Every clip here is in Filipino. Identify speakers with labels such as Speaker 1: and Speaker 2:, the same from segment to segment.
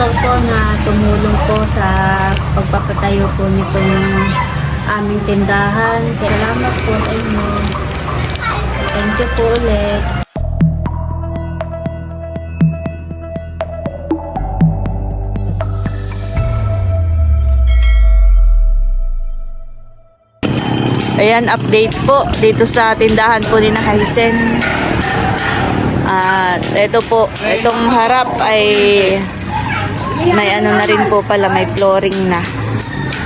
Speaker 1: sponsor po na tumulong po sa pagpapatayo po nitong aming tindahan. Salamat po sa inyo. Thank you po ulit.
Speaker 2: Ayan, update po dito sa tindahan po ni na Hysen. At ito po, itong harap ay may ano na rin po pala, may flooring na.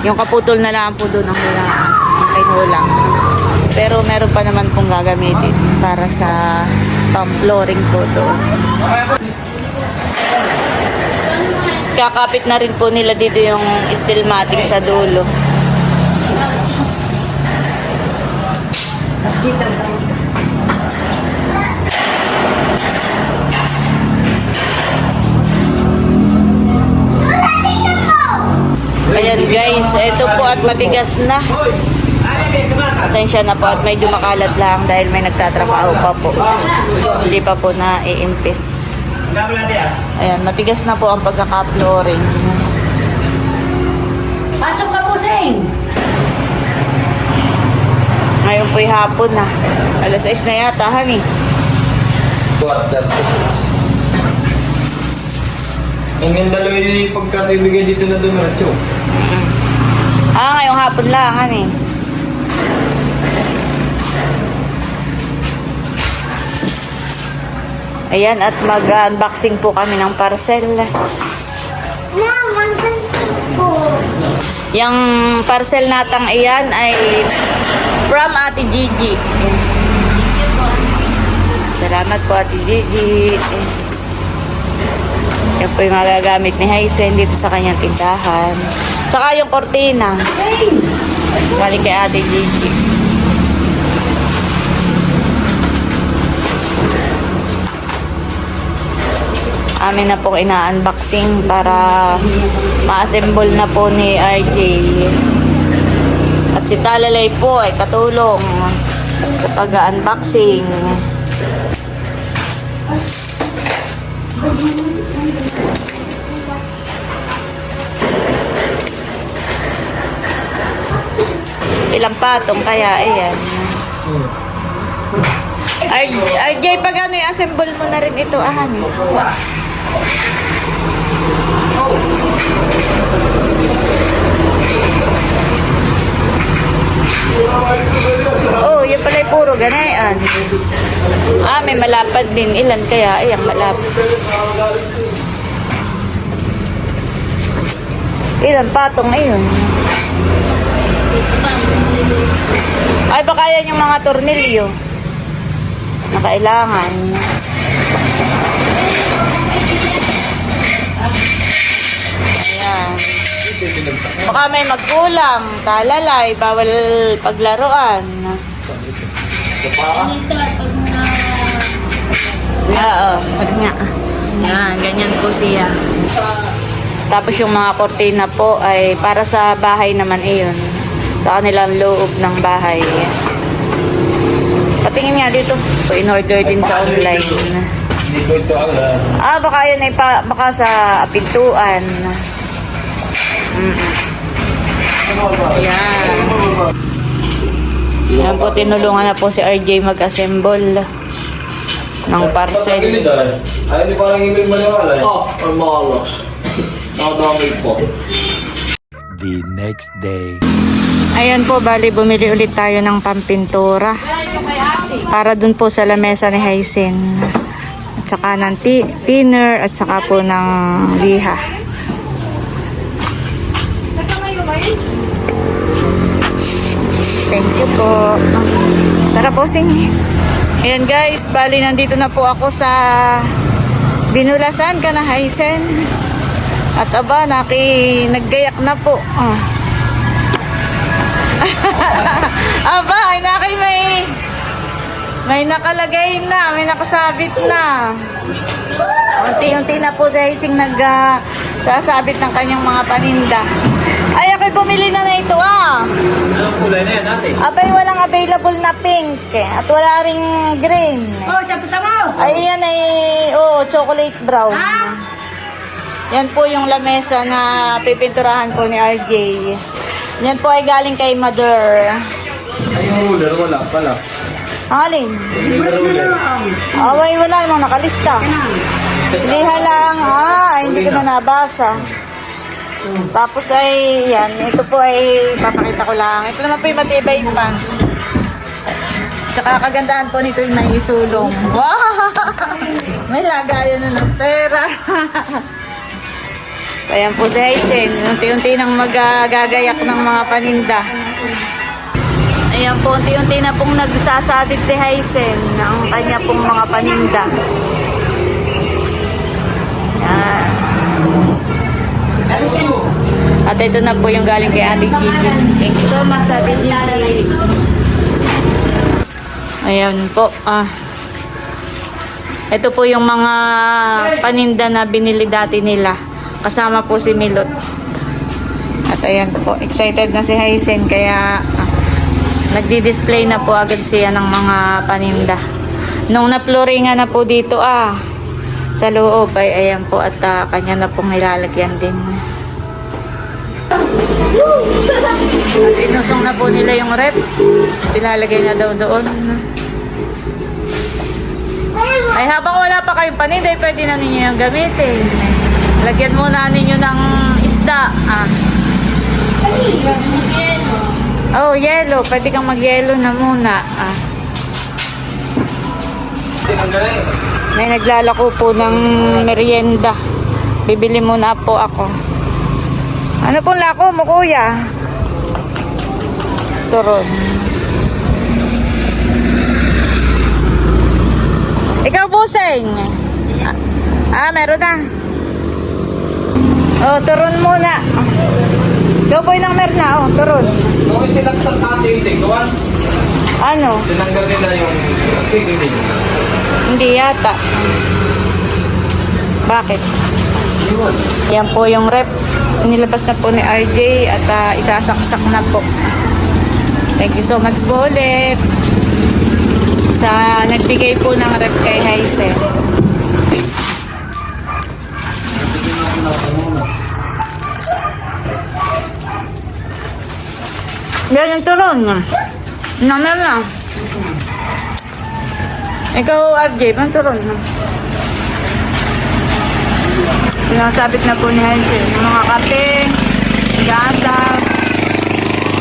Speaker 2: Yung kaputol na lang po doon ang wala, ang kinulang. Pero meron pa naman pong gagamitin para sa pang-flooring po doon. Kakapit na rin po nila dito yung stillmatic sa dulo. Ayan guys, ito po at matigas na. Pasensya na po at medyo makalat lang dahil may nagtatrabaho pa po. Hindi pa po na i-impis. Ayan, matigas na po ang pagkaka-flooring.
Speaker 1: Pasok ka po, Sing!
Speaker 2: Ngayon po'y hapon na. Alas 6 na yata, honey.
Speaker 3: Quarter to six. Ang ganda lang yung pagkasibigay dito na dumiretso.
Speaker 2: Ah, ngayong hapon lang, honey. Ayan, at mag-unboxing po kami ng parcel. Yung parcel natang iyan ay from Ate Gigi. Salamat po Ate Gigi. Yan po yung magagamit ni Haisen dito sa kanyang tindahan. Tsaka yung kortina. Balik kay Ate Gigi. Amin na pong ina-unboxing para ma-assemble na po ni RJ. At si Talalay po ay katulong sa pag-unboxing. Ilang patong kaya, ayan. RJ, RJ, pag ano i-assemble mo na rin ito, ahan eh. Oh, yan pala yung puro ganayan. Ah, may malapad din. Ilan kaya? Ay, ang malapad. Ilan patong ayun. Ay, baka yan yung mga tornilyo na kailangan. Ayan. Baka may magkulang, talalay, bawal paglaruan. Oo, pag nga. Yan, ganyan po siya. Tapos yung mga kortina po ay para sa bahay naman iyon. Sa kanilang loob ng bahay. Patingin nga dito. So, in-order din sa online.
Speaker 3: Hindi ko ito
Speaker 2: Ah, baka yan ay pa, baka sa pintuan. Mm. Ayan. Yan po, tinulungan na po si RJ mag-assemble ng parcel.
Speaker 3: Ay, hindi parang email maniwala eh. Oh, ang malas. Nakadamay po.
Speaker 4: The next day.
Speaker 2: Ayan po, bali bumili ulit tayo ng pampintura. Para dun po sa lamesa ni Hysen. At saka ng thinner at saka po ng liha. Thank you po. Tara po, sing. Ayan guys, bali nandito na po ako sa Binulasan ka na, Hysen. At aba, naki, naggayak na po. Ah. Aba, ay naki may may nakalagay na, may nakasabit na. Unti-unti na po sa ising nag ah, sasabit ng kanyang mga paninda. Ay, ako'y bumili na na ito ah.
Speaker 3: Anong kulay na yan, ate?
Speaker 2: Abay, walang available na pink eh, at wala ring green.
Speaker 1: Oh, sa puta mo!
Speaker 2: Ay, yan ay, oh, chocolate brown. Yan po yung lamesa na pipinturahan po ni RJ. Yan po ay galing kay Mother.
Speaker 3: Ay, yung ruler, wala pala.
Speaker 2: Alin?
Speaker 3: ruler.
Speaker 2: Away, wala namang nakalista. Liha lang. Ah, hindi ko na nabasa. Tapos ay, yan. Ito po ay, papakita ko lang. Ito naman po yung matibay pa. Tsaka kagandahan po nito yung may isulong. Wow! May lagayan na ng pera. Ayan po si Haisen. Unti-unti nang magagayak ng mga paninda. Ayan po, unti-unti na pong nagsasabit si Haisen ng kanya pong mga paninda. Yan. At ito na po yung galing kay Ate Gigi. Thank you so much, Ate Gigi. Ayan po. Ah. Ito po yung mga paninda na binili dati nila. Kasama po si Milot. At ayan po, excited na si Haisen kaya ah, nagdi-display na po agad siya ng mga paninda. Nung na-flooringan na po dito ah, sa loob ay ayan po at ah, kanya na pong nilalagyan din. At inusong na po nila yung rep. Ilalagay na daw doon. Ay habang wala pa kayong paninda, ay pwede na ninyo yung gamitin. Lagyan muna ninyo ng isda. Ah. Oh, yellow. Pwede kang mag-yellow na muna. Ah. May naglalako po ng merienda. Bibili muna po ako. Ano pong lako mo, kuya? Turon. Ikaw, Buseng. Ah, ah, meron na. Oh, turon muna. Ikaw po yung merna. Oh, turon.
Speaker 3: Nung sinaksak ate yung tinggawan,
Speaker 2: Ano?
Speaker 3: tinanggal nila yung plastic, hindi.
Speaker 2: Hindi yata. Bakit? Yan po yung rep. Nilabas na po ni RJ at ah, isasaksak na po. Thank you so much po ulit sa nagbigay po ng rep kay Haisen. Yan yung turon. Nanan lang. Ikaw, RJ, pang turon. Pinasabit na po ni Haisen. Yung mga kape, gata.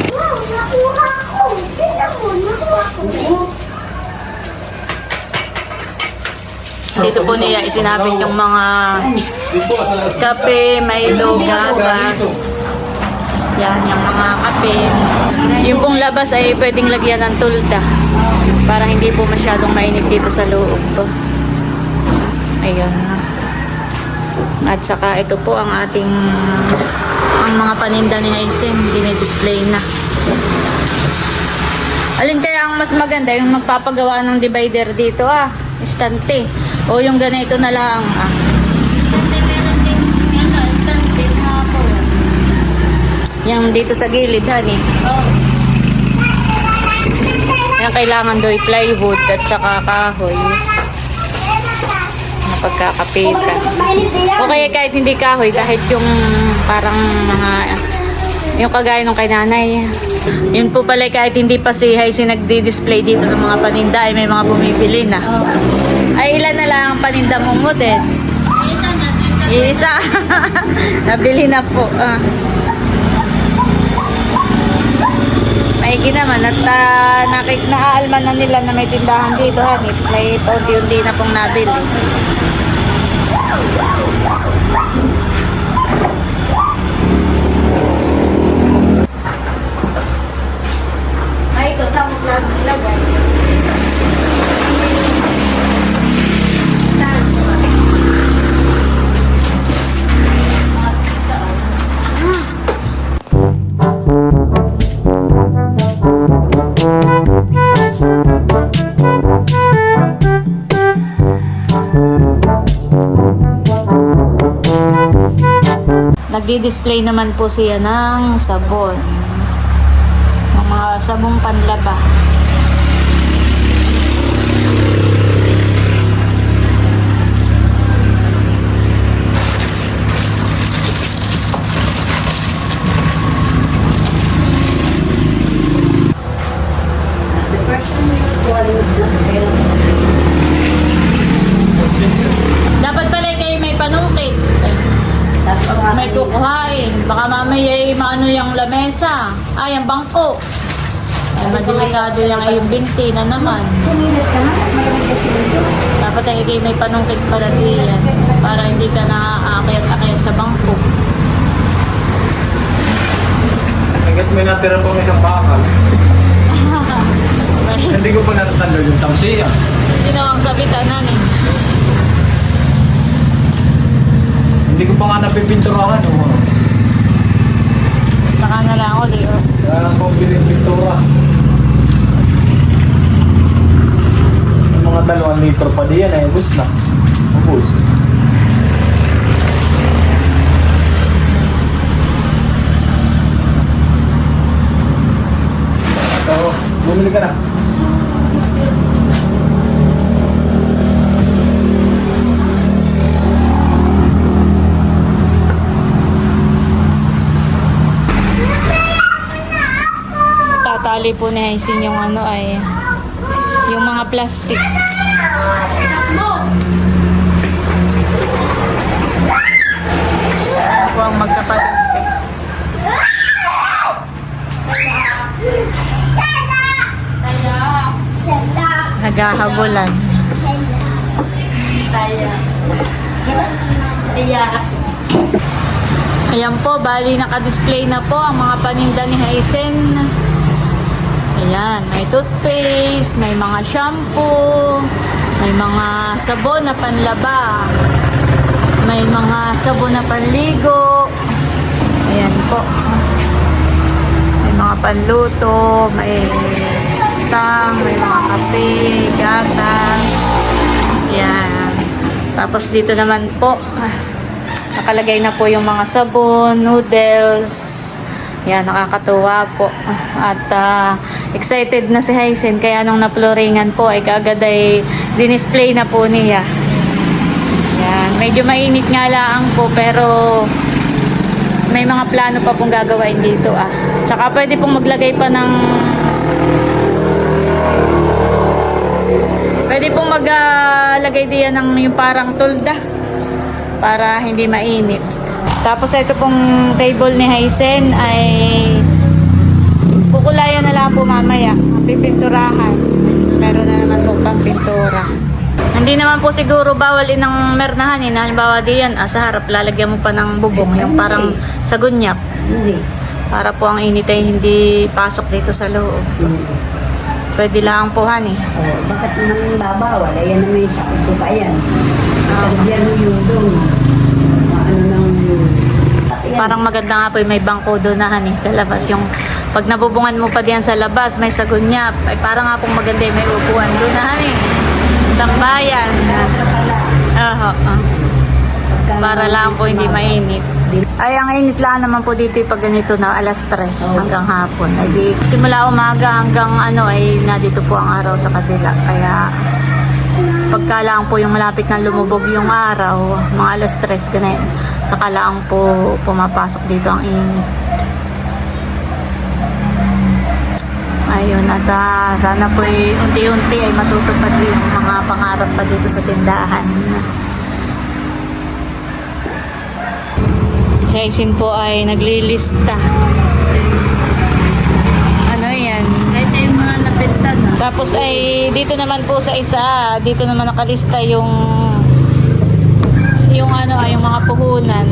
Speaker 5: Nakuha ko! Tingnan mo, nakuha ko!
Speaker 2: Dito po niya isinabit yung mga kape, Milo, gatas. Yan, yung mga kape. Yung pong labas ay pwedeng lagyan ng tulda. Para hindi po masyadong mainit dito sa loob. Ayun. At saka ito po ang ating ang mga paninda ni Haisen. Dinidisplay na. Alin kaya ang mas maganda? Yung magpapagawa ng divider dito ah. Istante. O yung ganito na lang ah. Yung dito sa gilid, honey. Yan kailangan doy plywood at saka kahoy. Na pagkakapitan. O kaya kahit hindi kahoy, kahit yung parang mga yung kagaya nung kay nanay. Yun po pala kahit hindi pa si Haisi nagdi-display dito ng mga paninda ay may mga bumibili na. Ay ilan na lang ang paninda mong modest? Isa. Nabili na po. Ah. Maigi naman at uh, nakik naaalman na nila na may tindahan dito hanip. May paunti-unti na pong nabili. Ay, ito, saan mo lag lagay? Nagdi-display naman po siya ng sabon. Ng mga sabong panlaba. Lamesa. Ay, ang bangko. Ay, madelikado yung ay yung binti na naman. Dapat ay ikay may panungkit pala diyan para hindi ka naaakyat-akyat sa bangko.
Speaker 3: Hanggat may natira pang isang bakal. Hindi ko pa natatanda yung tamsiya.
Speaker 2: Ginawang sabitan na eh.
Speaker 3: Hindi ko pa nga napipinturahan. Oh.
Speaker 2: Na lang uli. Oh.
Speaker 3: Kaya lang pang pinipintura. Yung mga dalawang litro pa diyan eh. Ubus na. Ubus. So, bumili ka na.
Speaker 2: Tatali po ni Haisin yung ano ay yung mga plastic. Ako ang magkapatid. Naghahabulan. Ayan po, bali naka-display na po ang mga paninda ni Haisen. Ayan, may toothpaste, may mga shampoo, may mga sabon na panlaba, may mga sabon na panligo. Ayan po. May mga panluto, may tang, may mga kape, gatas. Ayan. Tapos dito naman po, nakalagay na po yung mga sabon, noodles. Yan, nakakatuwa po. At ah, excited na si Hyacin kaya nung naploringan po ay kaagad ay dinisplay na po niya. Yan, medyo mainit nga lang po pero may mga plano pa pong gagawain dito ah. Tsaka pwede pong maglagay pa ng Pwede pong maglagay diyan ng yung parang tulda para hindi mainit. Tapos ito pong table ni Hyacin ay kukulayan na lang po mamaya. Pipinturahan. Meron na naman po pang pintura. Hindi naman po siguro bawal inang mernahan eh. Halimbawa diyan, ah, sa harap lalagyan mo pa ng bubong. Yung parang sa gunyap.
Speaker 6: Hindi.
Speaker 2: Para po ang init ay hindi pasok dito sa loob. Pwede lang po han eh.
Speaker 6: Oh, bakit naman babawal? Ayan na may sakit ko pa yan. Sabihan mo yung doon.
Speaker 2: Parang maganda nga po yung may bangko doon na han eh, sa labas. Yung pag nabubungan mo pa diyan sa labas, may sagunyap. Ay parang nga pong maganda yung may upuan doon na han eh. Tambayan. Oho. oh. Para lang po hindi mainit. Ay, ang init lang naman po dito pag ganito na alas 3 hanggang hapon. Ay di, simula umaga hanggang ano ay nandito po ang araw sa kabila. Kaya pagka lang po yung malapit na lumubog yung araw, mga alas 3 ganyan, saka lang po pumapasok dito ang init. Ayun, at ah, sana po eh, unti-unti ay matutupad yung mga pangarap pa dito sa tindahan. Si Aisin po ay naglilista. Ano yan?
Speaker 1: Kahit na yung mga napinta na.
Speaker 2: Tapos ay dito naman po sa isa, dito naman nakalista yung yung ano ay yung mga puhunan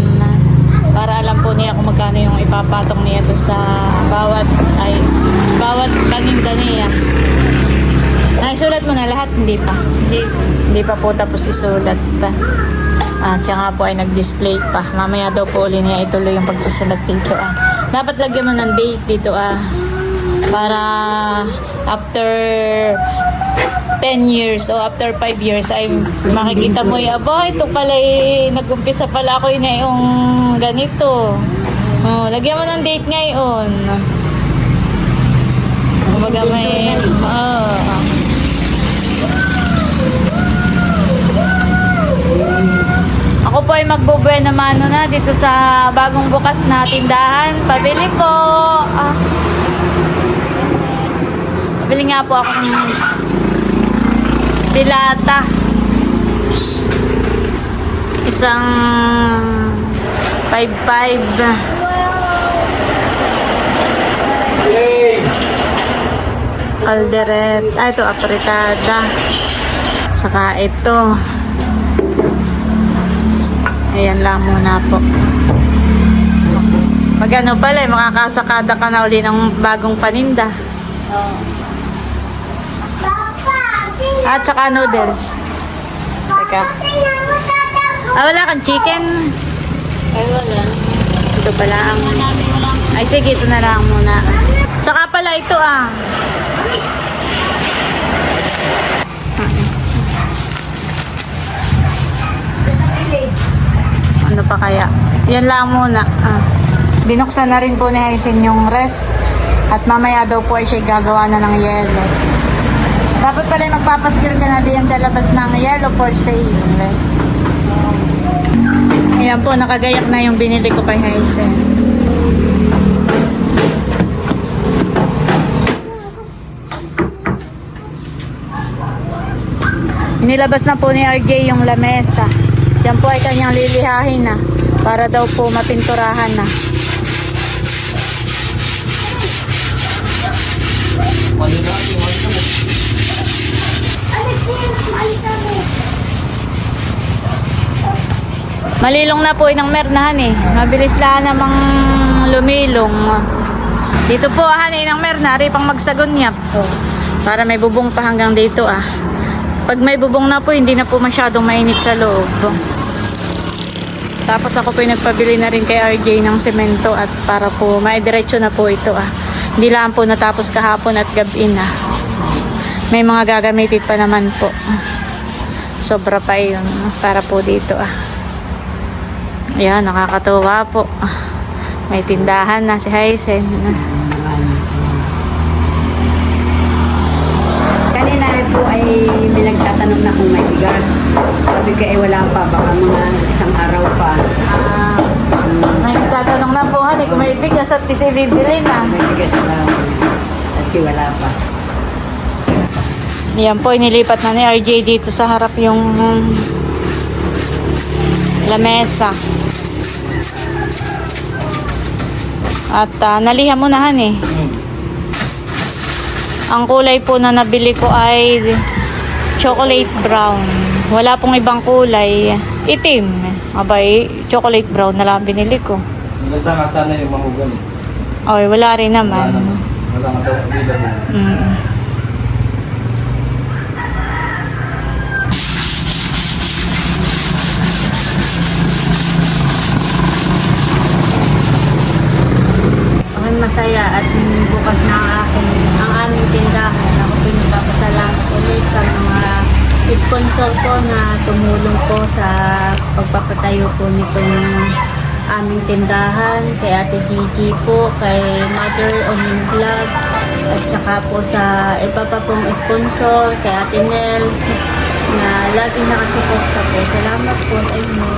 Speaker 2: para alam po niya kung magkano yung ipapatong niya to sa bawat ay bawat paninda niya. Naisulat mo na lahat, hindi pa.
Speaker 1: Hindi.
Speaker 2: Hindi pa po tapos isulat. At siya nga po ay nag-display pa. Mamaya daw po uli niya ituloy yung pagsusulat dito ah. Dapat lagyan mo ng date dito ah. Para after 10 years o after 5 years ay makikita mo yung aba ito pala eh, nag-umpisa pala ako yun yung ganito. Oh, lagyan mo ng date ngayon. Kumbaga may... Oh, Ako po ay magbubuhay naman ano na dito sa bagong bukas na tindahan. Pabili po. Ah. Pabili nga po ako ng dilata. Isang
Speaker 3: Yay!
Speaker 2: Calderette. Ah, ito, apritada. Saka ito. Ayan lang muna po. Pag ano pala, eh, makakasakada ka na uli ng bagong paninda.
Speaker 5: Papa,
Speaker 2: At saka noodles. Teka. Ah, wala kang chicken?
Speaker 1: Ay, wala.
Speaker 2: Ito pala ang... Ay, sige, ito na lang muna. Saka pala ito ah. Ano pa kaya? Yan lang muna. Ah. Binuksan na rin po ni Haisen yung ref. At mamaya daw po ay siya gagawa na ng yellow. Dapat pala magpapaskil ka na diyan sa labas ng yellow for sale. Ayan po, nakagayak na yung binili ko kay Haisen. Inilabas na po ni RJ yung lamesa. Yan po ay kanyang lilihahin na para daw po mapinturahan na. Malilong na po inang mernahan eh. Mabilis lang namang lumilong. Dito po han inang merna, rin pang magsagunyap. Para may bubong pa hanggang dito ah. Pag may bubong na po, hindi na po masyadong mainit sa loob. Tapos ako po nagpabili na rin kay RJ ng semento at para po maidiretso na po ito ah. Hindi lang po natapos kahapon at gabi na. May mga gagamitin pa naman po. Sobra pa yun para po dito ah. Ayan, nakakatuwa po. May tindahan na si Hysen.
Speaker 6: Kanina rin po ay may nagtatanong na kung may bigas. Sabi ko eh wala pa, baka mga isang araw pa.
Speaker 2: Ah, may nagtatanong na po, honey, kung may bigas at kasi bibili na.
Speaker 6: May bigas na at di wala pa.
Speaker 2: Yan po, inilipat na ni RJ dito sa harap yung lamesa. At ah, nalihan mo na, honey. Ang kulay po na nabili ko ay chocolate brown. Wala pong ibang kulay. Itim. Abay, chocolate brown na lang binili ko.
Speaker 3: Nagtanga sana yung mahugan eh.
Speaker 2: Ay, wala rin
Speaker 3: Wala
Speaker 2: naman.
Speaker 3: naman. Wala nga daw.
Speaker 2: Mm.
Speaker 1: Ako'y masaya at bukas na ang ang aming tindahan. Ako pinagpapasalamat ulit sa mga sponsor ko na tumulong po sa pagpapatayo po nitong aming tindahan. Kay Ate Gigi po, kay Mother Onin Vlog, at saka po sa iba pa pong sponsor, kay Ate Nels, na laging nakasuporta po. Salamat po sa inyo.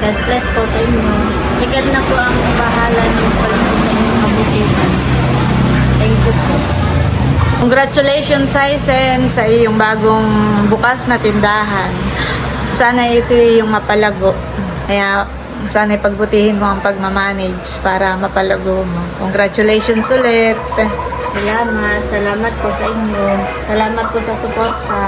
Speaker 1: God bless po sa inyo. Ikat na po ang bahala sa inyong kabutihan. Thank you po.
Speaker 2: Congratulations, Saisen, sa iyong bagong bukas na tindahan. Sana ito yung mapalago. Kaya sana pagbutihin mo ang pagmamanage para mapalago mo. Congratulations ulit.
Speaker 1: Salamat. Salamat po sa inyo. Salamat po sa suporta.